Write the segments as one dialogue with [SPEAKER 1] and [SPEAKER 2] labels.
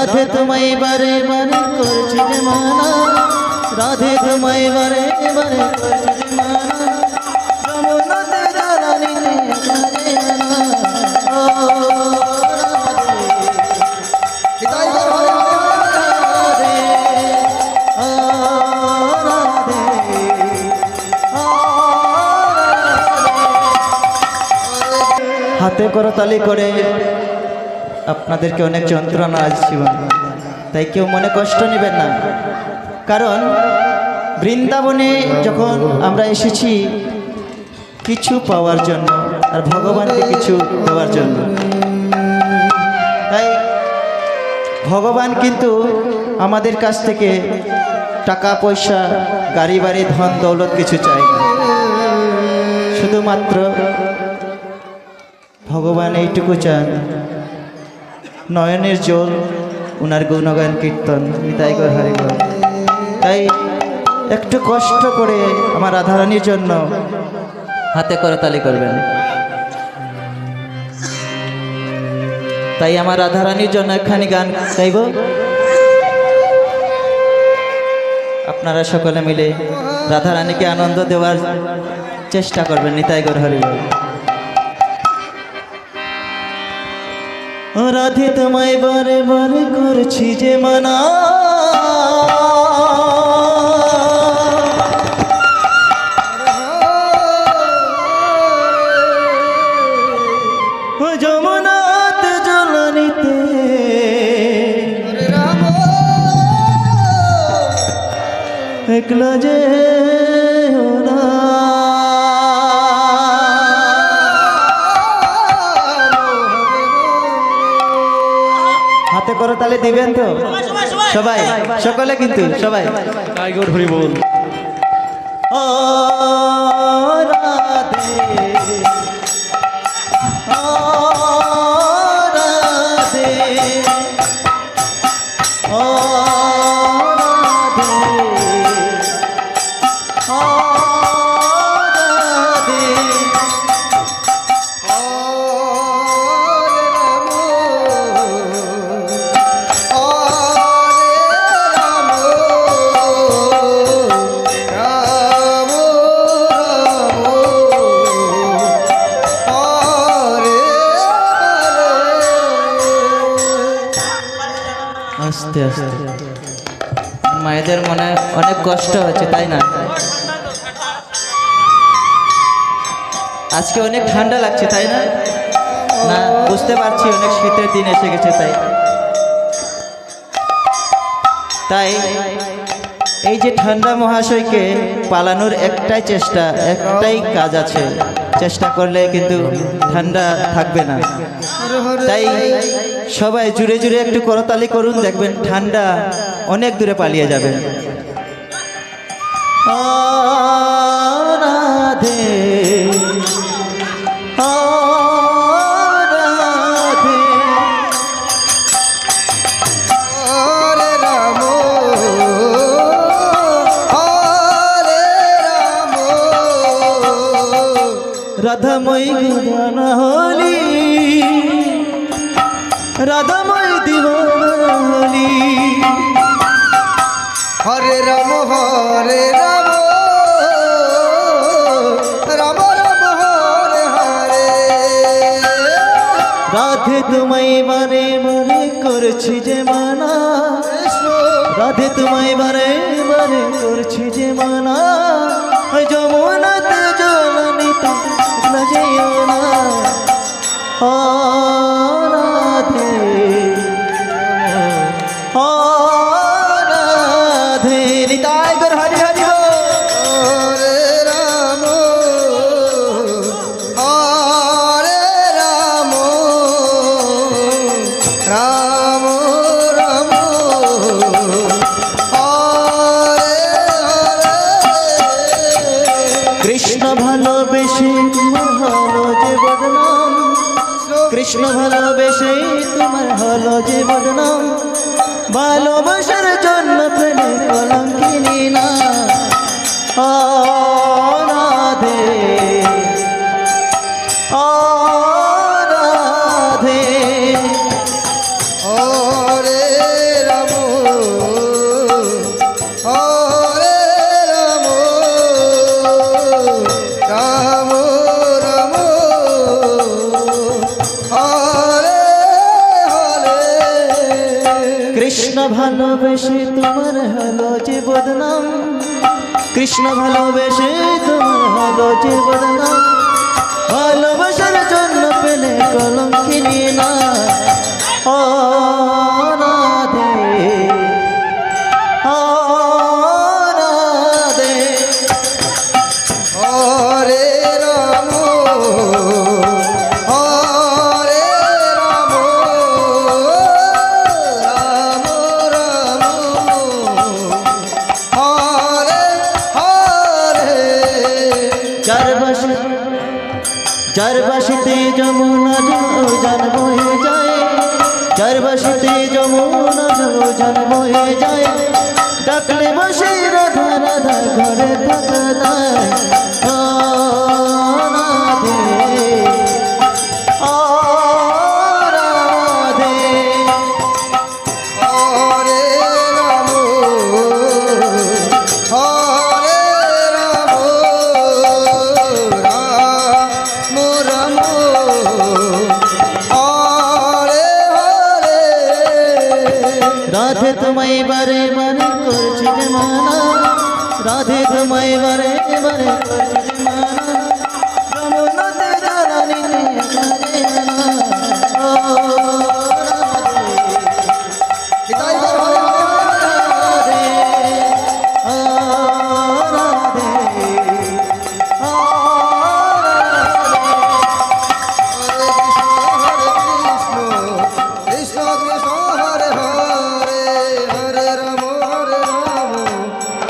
[SPEAKER 1] রাধে তোমায় বারে বারে করছি যে মানা রাধে তোমায় বারে বারে করছি যে মানা হাতে করতালি করে আপনাদেরকে অনেক যন্ত্রণা জীবন। তাই কেউ মনে কষ্ট নেবেন না। কারণ বৃন্দাবনে যখন আমরা এসেছি, কিছু পাওয়ার জন্য আর ভগবানকে কিছু দেওয়ার জন্য। তাই ভগবান কিন্তু আমাদের কাছ থেকে টাকা, পয়সা, গাড়ি, বাড়ি, ধন, দৌলত কিছু চাই না। শুধুমাত্র ভগবান এইটুকু চান। নয়নের জল উনার গুণগান কীর্তন, নিতাই গর তাই একটু কষ্ট করে আমার রাধারানীর জন্য হাতে করে তালি করবেন। তাই আমার রাধারানীর জন্য একখানি গান গাইব। আপনারা সকলে মিলে রাধারানীকে আনন্দ দেওয়ার চেষ্টা করবেন, নিতাই গর হরিবল রাধে তোমায় বারে বারে করছি যে মানা। করে তাহলে দিবেন তো? সবাই সকলে কিন্তু সবাই।
[SPEAKER 2] টাইগর হরি বল।
[SPEAKER 1] ও রাধে। ও আস্তে আস্তে। মায়েদের মনে অনেক কষ্ট হচ্ছে, তাই না? আজকে অনেক ঠান্ডা লাগছে, তাই না? না, বুঝতে পারছি অনেক শীতের দিন এসে গেছে, তাই। তাই এই যে ঠান্ডা মহাশয়কে পালানোর একটাই চেষ্টা, একটাই কাজ আছে। চেষ্টা করলে কিন্তু ঠান্ডা থাকবে না। তাই সবাই জুড়ে জুড়ে একটু করতালি করুন, দেখবেন ঠান্ডা অনেক দূরে পালিয়ে যাবে। রাধে রাধাময়ী গুদানা হলি। রাধাময় দিবানা হলি
[SPEAKER 3] হরে রাম হরে রাম রাম রাম হরে হরে।
[SPEAKER 1] রাধে তোমায় বারে বারে করছি যে মানা। রাধে তোমায় বারে বারে করছি যে মানা। কৃষ্ণ ভালোবেসে তোমার হলো জীবন ভালোবাসার ভালোবেসে তোমার হলো যে বদনাম। কৃষ্ণ ভালোবেসে তোমার হলো যে বদনাম। ভালোবাসার জন্য পেলে কলঙ্কিনী না। ও যার বাসিতে যমুনা জল বয়ে যায়। চারবাসিতে যমুনা জল বয়ে যায়। ডাকলে বসে রাধা রাধা, ঘরে থাকা তোমায় বারে বারে করছি মানা রাধে তোমায় বারে বারে করছি। ও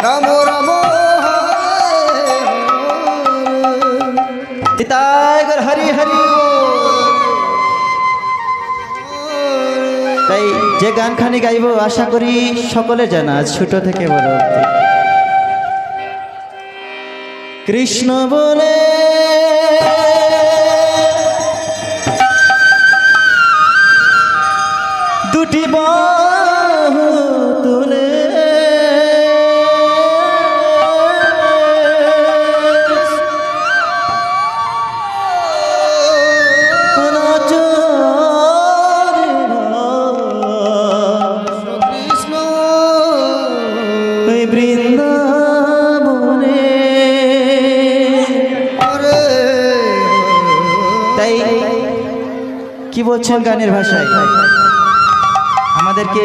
[SPEAKER 3] রাম রাম
[SPEAKER 1] টাইগার হরি হরি। তাই যে গানখানি গাইব, আশা করি সকলে জানা ছোট থেকে বড় কৃষ্ণ বলে বলছেন গানের ভাষায়। আমাদেরকে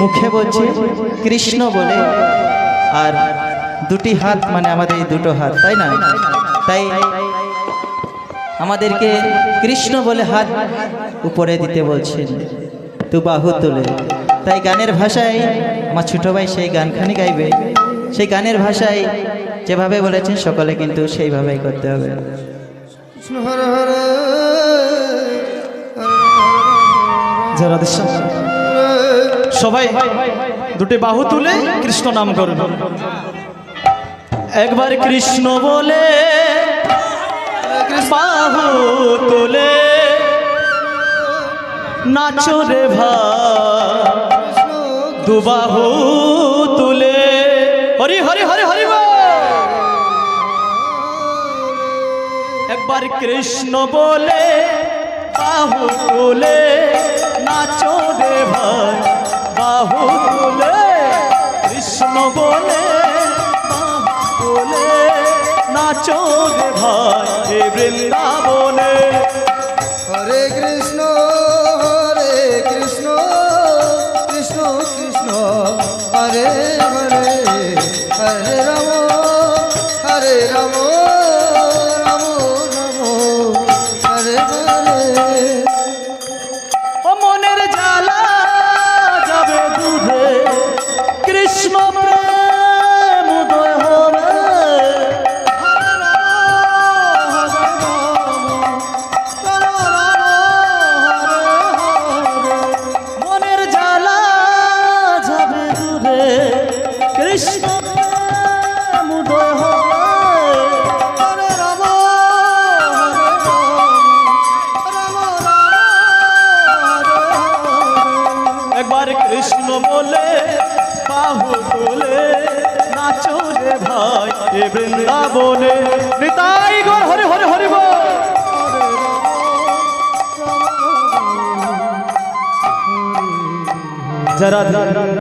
[SPEAKER 1] মুখে বলছে কৃষ্ণ বলে। আর দুটি হাত মানে আমাদের দুটো হাত, তাই না? তাই আমাদেরকে কৃষ্ণ বলে হাত উপরে দিতে বলছেন তু বাহু তুলে। তাই গানের ভাষায় আমার ছোটো ভাই সেই গানখানি গাইবে। সেই গানের ভাষায় যেভাবে বলেছেন, সকলে কিন্তু সেইভাবেই করতে হবে।
[SPEAKER 2] যারা সবাই, দুটি বাহু তুলে কৃষ্ণ নাম করবে একবার কৃষ্ণ বলে, বাহু তুলে। নাচো রে দুবাহু তুলে। হরি হরি হরি হরি একবার কৃষ্ণ বলে, বাহু তুলে। নাচো রে ভাই, বাহু তুলে, কৃষ্ণ বলে বলে নাচো রে ভাই হে বৃন্দাবনে।
[SPEAKER 3] হরে কৃষ্ণ হরে কৃষ্ণ কৃষ্ণ কৃষ্ণ, হরে হরে।
[SPEAKER 2] একবার কৃষ্ণ বলে, বাহু তুলে, নাচো রে ভাই এ বৃন্দাবনে। নিতাই গর, হরে হরে হরে বল। যারা